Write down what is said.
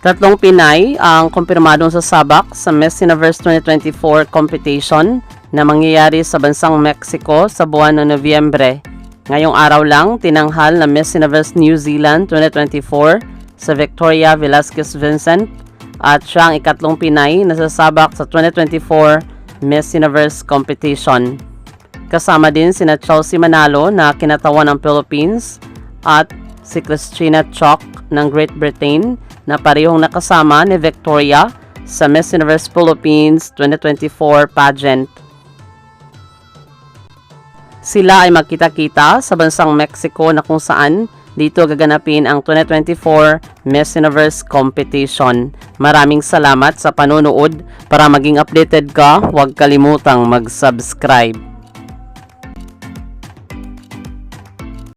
Tatlong Pinay ang kumpirmadong sasabak sa Miss Universe 2024 competition na mangyayari sa bansang Mexico sa buwan ng Nobyembre. Ngayong araw lang, tinanghal na Miss Universe New Zealand 2024 sa Victoria Velasquez Vincent at siya ang ikatlong Pinay na sasabak sa 2024 Miss Universe competition. Kasama din sina Chelsea Manalo na kinatawan ng Philippines at si Christina Chok ng Great Britain na parehong nakasama ni Victoria sa Miss Universe Philippines 2024 pageant. Sila ay magkita-kita sa bansang Mexico na kung saan dito gaganapin ang 2024 Miss Universe competition. Maraming salamat sa panonood. Para maging updated ka, huwag kalimutang mag-subscribe.